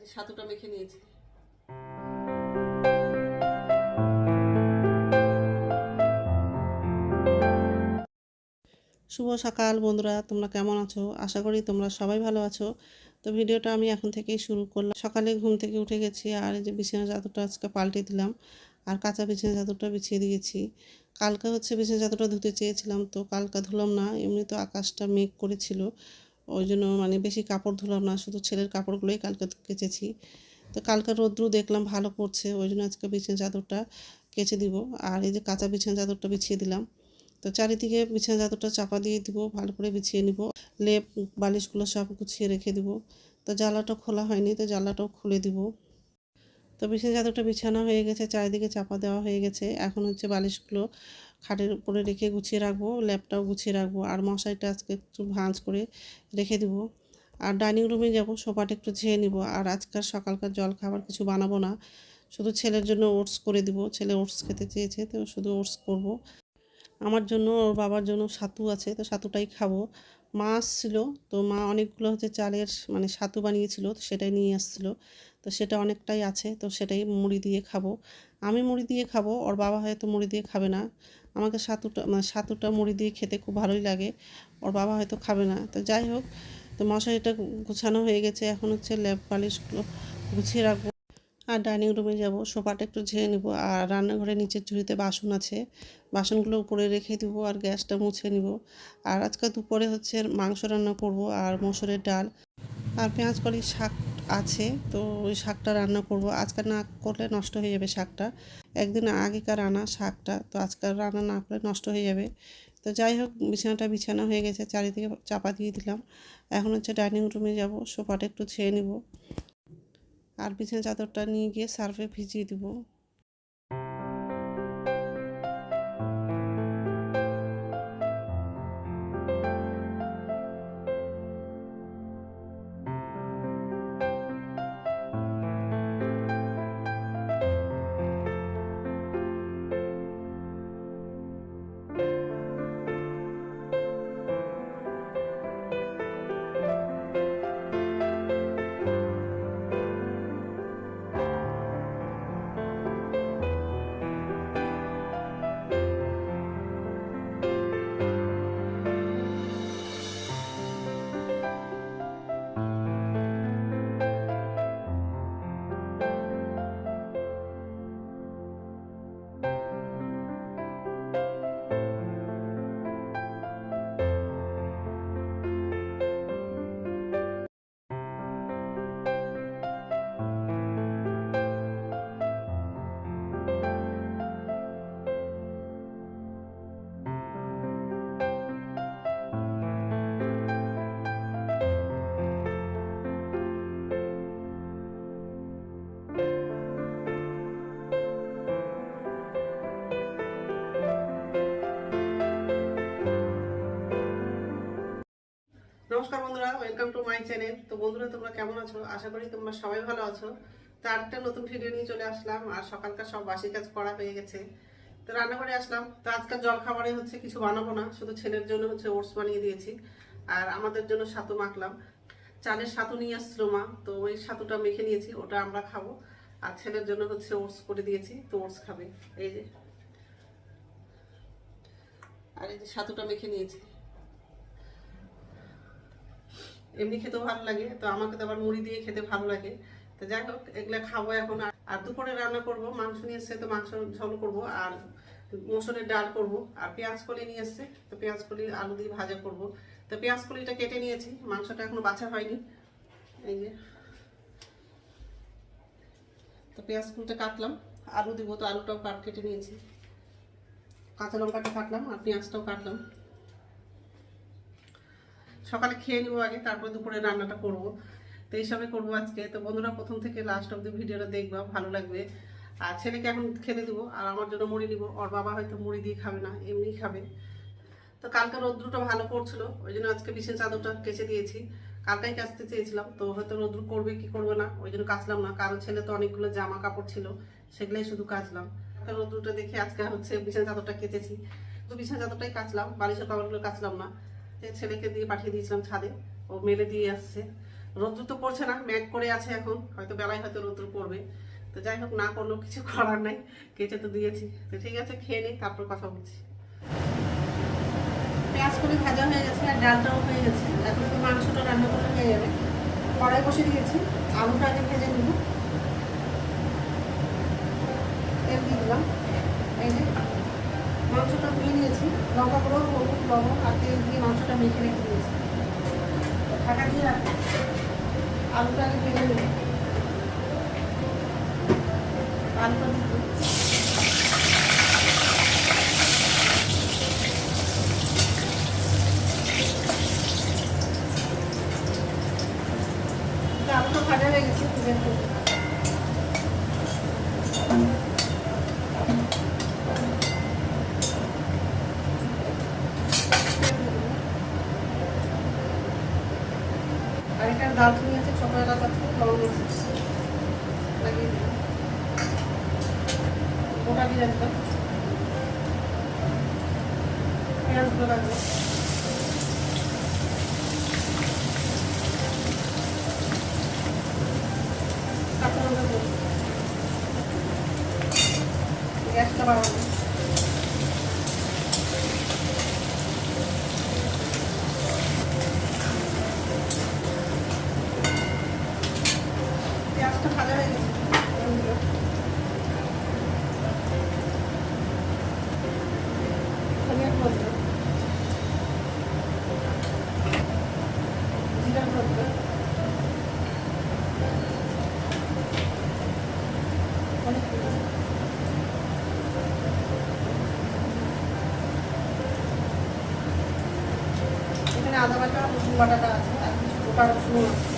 যে সাতুটা মেখে নিয়েছি। শুভ সকাল বন্ধুরা, তোমরা কেমন আছো? আশা করি তোমরা সবাই ভালো আছো। তো ভিডিওটা আমি এখন থেকেই শুরু করলাম। সকালে ঘুম থেকে উঠে গেছি আর এই যে বিছানা চাদরটা আজকে পাল্টে দিলাম আর কাঁচা বিছানা চাদরটা বিছিয়ে দিয়েছি। কালকে হচ্ছে বিছানা চাদরটা ধুতে চেয়েছিলাম, তো কালকা ধুলাম না এমনি তো আকাশটা মেঘ করেছিল। ওই জন্য মানে বেশি কাপড় ধুলাম না, শুধু ছেলের কাপড়গুলোই কালকে কেচেছি। তো কালকে রোদ্রু দেখলাম ভালো করছে, ওই জন্য আজকে বিছানা চাদরটা কেচে দিব। আর এই যে কাঁচা বিছানা চাদরটা বিছিয়ে দিলাম। তো চারিদিকে বিছানা চাদরটা চাপা দিয়ে দিব, ভালো করে বিছিয়ে নিব। লেপ, বালিশগুলো সব গুছিয়ে রেখে দিব। তো জ্বালাটা খোলা হয়নি, তো জ্বালাটাও খুলে দিব। তো বিছানা চাদরটা বিছানা হয়ে গেছে, চারিদিকে চাপা দেওয়া হয়ে গেছে। এখন হচ্ছে বালিশগুলো খাটের উপরে রেখে গুছিয়ে রাখব, ল্যাপটাও গুছিয়ে রাখব, আর মশারিটা আজকে একটু ভাঁজ করে রেখে দিব। আর ডাইনিং রুমে যাব, সোফাটা একটু ঝেয়ে নিব, আর আজকাল সকালকার জল খাবার কিছু বানাবো না। শুধু ছেলের জন্য ওটস করে দিব, ছেলে ওটস খেতে চেয়েছে, তো শুধু ওটস করব। আমার জন্য, ওর বাবার জন্য সাতু আছে, তো সাতুটাই খাব। মা আসছিল, তো মা অনেকগুলো হচ্ছে চালের মানে ছাতু বানিয়েছিল, তো সেটাই নিয়ে আসছিল। তো সেটা অনেকটাই আছে, তো সেটাই মুড়ি দিয়ে খাব। আমি মুড়ি দিয়ে খাব, ওর বাবা হয়তো মুড়ি দিয়ে খাবে না। আমাকে সাতুটা মানে সাতুটা মুড়ি দিয়ে খেতে খুব ভালোই লাগে। ওর বাবা হয়তো খাবে না। তো যাই হোক, তো মশারিটা গুছানো হয়ে গেছে। এখন হচ্ছে ল্যাপ পালিশগুলো গুছিয়ে রাখব। আর ডাইনিং রুমে যাব। সোফাটা একটু ঝেড়ে নিব। আর রান্নাঘরে নিচের ঝুড়িতে বাসন আছে। বাসনগুলো উপরে রেখে দিব আর গ্যাসটা মুছে নিব। আর আজকে দুপুরে হচ্ছে মাংস রান্না করব আর মসুরের ডাল। আর পেঁয়াজ কলি, শাক আছে, তো ওই শাকটা রান্না করব। আজকে না করলে নষ্ট হয়ে যাবে শাকটা। একদিন আগেকার আনা শাকটা, তো আজকাল রান্না না করলে নষ্ট হয়ে যাবে। তো যাই হোক, বিছানাটা বিছানা হয়ে গেছে, চারিদিকে চাপা দিয়ে দিলাম। এখন হচ্ছে ডাইনিং রুমে যাব, সোফাটা একটু ছেয়ে নিব। আর বিছানা চাদরটা নিয়ে গিয়ে সার্ফে ভিজিয়ে দিব। ওয়েলকাম টু মাই চ্যানেল তো বন্ধুরা, তোমরা কেমন আছো? আশা করি তোমরা সবাই ভালো আছো। তো আরেকটা নতুন ভিডিও নিয়ে চলে আসলাম, আর সকালকার সব বাসি কাজ করা হয়ে গেছে। তো রান্নাঘরে আসলাম। তো আজকাল জল খাবারে হচ্ছে কিছু বানাবো না, শুধু ছেলের জন্য হচ্ছে ওটস বানিয়ে দিয়েছি, আর আমাদের জন্য সাতু মাখলাম। চালের সাতু নিয়ে আসছিল মা, তো ওই সাতুটা মেখে নিয়েছি, ওটা আমরা খাব। আর ছেলের জন্য হচ্ছে ওটস করে দিয়েছি, তো ওটস খাবে। এই যে। আর এই যে সাতুটা মেখে নিয়েছি। এমনি খেতেও ভালো লাগে, তো আমাকে তো আবার মুড়ি দিয়ে খেতে ভালো লাগে। তো যাই হোক, এগুলো খাব এখন। আর- দুপুরে রান্না করব, মাংস নিয়ে এসছে তো মাংস ঝোল করব, আর মসুরের ডাল করব, আর পেঁয়াজ কলি নিয়ে এসছে, তো পেঁয়াজ কলি আলু দিয়ে ভাজা করব। তো পেঁয়াজ কলিটা কেটে নিয়েছি, মাংসটা এখনও বাছা হয়নি। এই যে। তো পেঁয়াজ কলিটা কাটলাম, আলু দিব তো আলুটাও কাট, কেটে নিয়েছি। কাঁচা লঙ্কাটা কাটলাম, আর পেঁয়াজটাও কাটলাম। সকালে খেয়ে নেব আগে, তারপর দুপুরে রান্নাটা করব। তো এইসবে করব আজকে। তো বন্ধুরা, প্রথম থেকে লাস্ট অব্দি ভিডিওটা দেখবা, ভালো লাগবে। আর ছেলেকে এখন খেতে দেবো, আর আমার জন্য মুড়ি নিবো। ওর বাবা হয়তো মুড়ি দিয়ে খাবে না এমনি খাবে। তো কালকে রৌদ্রটা ভালো করছিল, ওই জন্য আজকে বিশেষ চাদরটা কেচে দিয়েছি। কালকেই কাচতে চেয়েছিলাম, তো হয়তো রৌদ্র করবে কি করবে না, ওই জন্য কাচলাম না। কারণ ছেলে তো অনেকগুলো জামা কাপড় ছিল, সেগুলোই শুধু কাচলাম। তো রৌদ্রটা দেখে আজকে হচ্ছে বিছানা চাদরটা কেচেছি। তো বিছানা চাদরটাই কাচলাম, বালিশের কাপড়গুলো কাচলাম না। ছেলেকে দিয়ে পাঠিয়ে দিয়েছিলাম ছাদে, ও মেলে দিয়ে আসছে। রৌদ্র তো পড়ছে না, ম্যাগ করে আছে এখন, হয়তো বেলায় হয়তো রৌদ্র পড়বে। তো যাই হোক, না করলেও কিছু করার নাই, কেটে তো দিয়েছি। তো ঠিক আছে, খেয়ে নিই তারপর কথা বলছি। পেঁয়াজ করে ভাজা হয়ে গেছে আর ডালটাও হয়ে গেছে। এখন তো মাংসটা রান্না করলে হয়ে যাবে। কড়াই বসে দিয়েছি, আলুটা আগে ভেজে নিব। তেল দিয়ে দিলাম। এই যে মাংসটা ধুয়ে নিয়েছি, লঙ্কা গুঁড়ো, হলুদ, লবণ, আর তেল দিয়ে মাংসটা মেখে রেখে দিয়েছি। ঢাকা দিয়ে রাখব। আলুটা আগে ভেজে নেব। আলুটা দিয়ে দিলাম। তো আলুটা ভাজা হয়ে গেছে বের করব আর এটা দারচিনি আছে ছোটো এলাচ আছে লবঙ্গ আছে লাগিয়ে দিলাম গোটা দিয়ে পেঁয়াজগুলো লাগবে কাঁচা লঙ্কা গ্যাসটা বাড়াবো পেঁয়াজটা ভাজা হয়ে গেছে লবণ দিলাম। ধনিয়া গুঁড়ো দিলাম। জিরা গুঁড়ো দিলাম। অনেক দিলাম। এখানে আদা বাটা রসুন বাটাটা আছে আর কিছু গোটা রসুন আছে।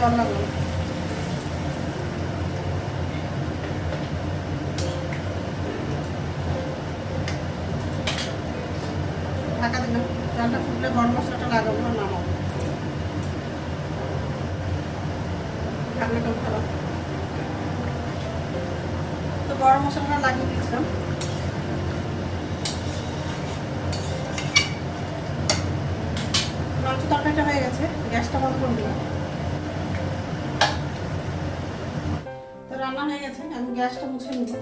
ঢাকা দিলাম গরম মশলাটা লাগাবো নামাবো। তো গরম মশলাটা লাগিয়ে দিয়েছিলাম। তরকারিটা হয়ে গেছে, গ্যাসটা বন্ধ করে দিলাম তো রান্না হয়ে গেছে এখন গ্যাসটা মুছে নিব।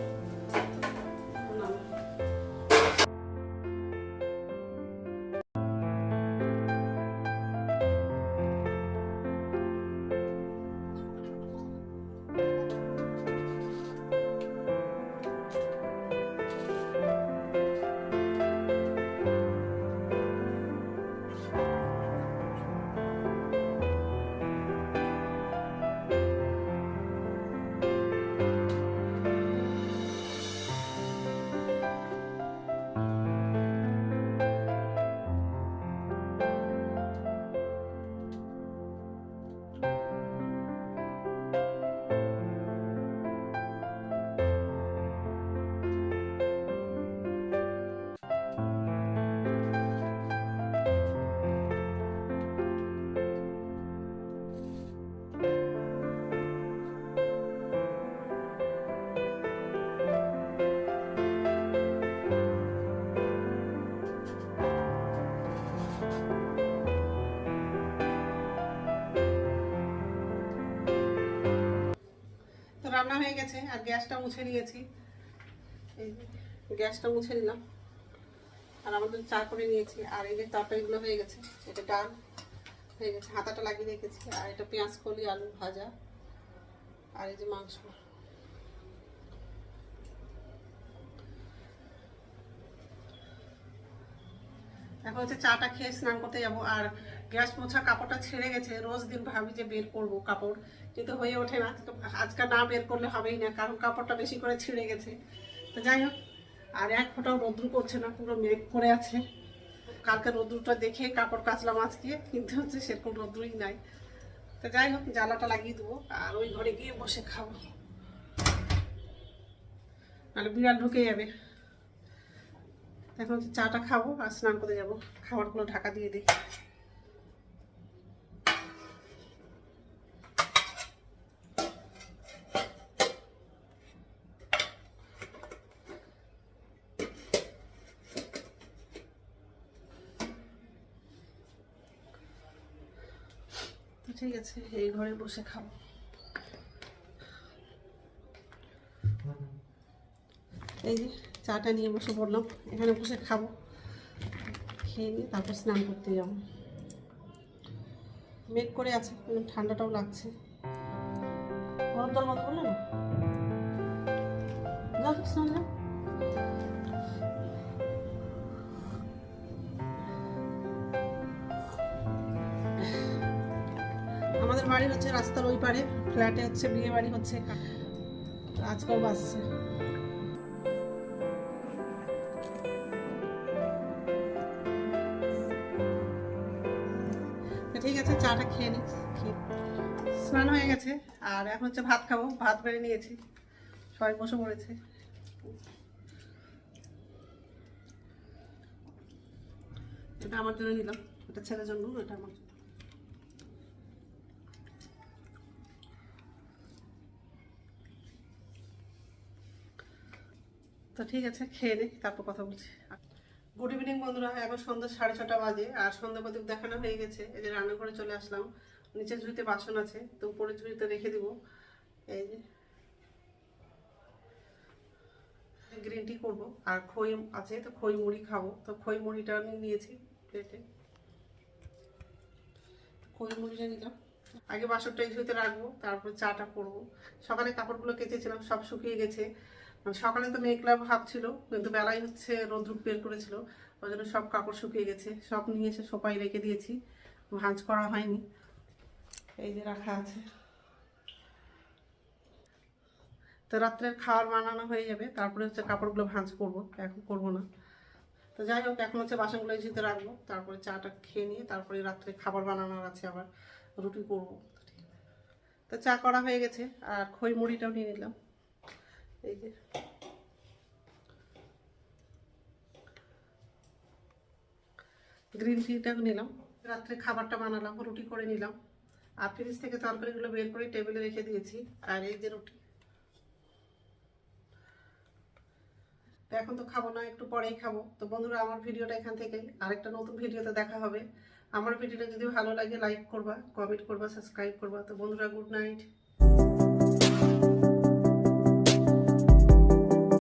হয়ে গেছে, আর গ্যাসটা মুছে নিয়েছি। গ্যাসটা মুছে নিলাম। আর আমাদের চা করে নিয়েছি, আর এই যে তরকারিগুলো হয়ে গেছে এটা ডাল হয়ে গেছে, হাতাটা লাগিয়ে রেখেছি, আর এটা পেঁয়াজ, কলি, আলু ভাজা, আর এই যে মাংস। এখন হচ্ছে চাটা খেয়ে স্নান করতে যাব, আর গ্যাস মোছা কাপড়টা ছেড়ে গেছে, রোজ দিন ভাবি যে বের করব কাপড়। কিন্তু হয়ে ওঠে না আজকে না বের করলে হবেই না, কারণ কাপড়টা বেশি করে ছিঁড়ে গেছে। তো যাই হোক, আর এক ফোঁটাও রোদ্রু করছে না, পুরো মেঘ করে আছে। কালকে রোদ্রুটা দেখে কাপড় কাচলাম আজকে, কিন্তু হচ্ছে সেরকম রোদ্রুই নাই। তো যাই হোক জ্বালাটা লাগিয়ে দেবো, আর ওই ঘরে গিয়ে বসে খাব। নাহলে বিড়াল ঢুকে যাবে। এখন চাটা খাব, আর স্নান করতে যাব। খাবারগুলো ঢাকা দিয়ে দিই। ঠিক আছে এই ঘরে বসে খাব। এই যে চাটা নিয়ে বসে পড়লাম, এখানে বসে খাব। খেয়ে নিয়ে তারপর স্নান করতে যাব। মেঘ করে আছে কিন্তু ঠান্ডাটাও লাগছে। গরম জল মতো বলল না যাও স্নান যাও। বাড়ি হচ্ছে রাস্তার ওই পারে, ফ্ল্যাটে হচ্ছে বিয়ে বাড়ি হচ্ছে আজকাল বাসছে ঠিক আছে, চাটা খেয়ে নি, খেয়ে স্নান হয়ে গেছে, আর এখন হচ্ছে ভাত খাব, ভাত বেড়ে নিয়েছি, সবাই বসে পড়েছে। এটা আমার জন্য নিলাম এটা ছেলের জন্য এটা আমার তো ঠিক আছে, খেয়ে নে, তারপর কথা বলছি। গুড ইভিনিং বন্ধুরা, এখন সন্ধ্যা সাড়ে ছটা বাজে, আর সন্ধ্যা প্রদীপ দেখানো হয়ে গেছে। এই যে রান্নাঘরে চলে আসলাম, নিচে ঝুড়িতে বাসন আছে, তো উপরে ঝুড়িতে রেখে দিব। এই যে গ্রিন টি করব, আর খই আছে, তো খই মুড়ি খাব। তো খই মুড়িটা আমি নিয়েছি প্লেটে খই মুড়িটা নিলাম। আগে বাসনটা এই ঝুড়িতে রাখব, তারপর চাটা করব। সকালে কাপড়গুলো কেচেছিলাম, সব শুকিয়ে গেছে। সকালে তো মেঘলা ভাব ছিল, কিন্তু বেলায় হচ্ছে রোদ্রুপ বের করেছিল। ওই জন্য সব কাপড় শুকিয়ে গেছে, সব নিয়ে এসে সোপাই রেখে দিয়েছি। ভাঁজ করা হয়নি। এই যে রাখা আছে। তো রাত্রের খাবার বানানো হয়ে যাবে, তারপরে হচ্ছে কাপড়গুলো ভাঁজ করব, এখন করব না। তো যাই হোক, এখন হচ্ছে বাসনগুলো ঝুঁতে রাখব, তারপরে চাটা খেয়ে নিয়ে তারপরে রাত্রে খাবার বানানোর আছে আবার, রুটি করব। তো চা করা হয়ে গেছে, আর খই মুড়িটাও নিয়ে নিলাম। এই যে। গ্রিন টিটা নিলাম। রাত্রে খাবারটা বানালাম, রুটি করে নিলাম। আর ফ্রিজ থেকে তরকারিগুলো বের করে টেবিলে রেখে দিয়েছি। আর এই যে রুটি। তো এখন তো খাব না, একটু পরেই খাব। তো বন্ধুরা, আমার ভিডিওটা এখান থেকেই। আরেকটা নতুন ভিডিওতে দেখা হবে। আমার ভিডিওটা যদি ভালো লাগে লাইক করবা কমেন্ট করবা সাবস্ক্রাইব করবা। তো বন্ধুরা গুড নাইট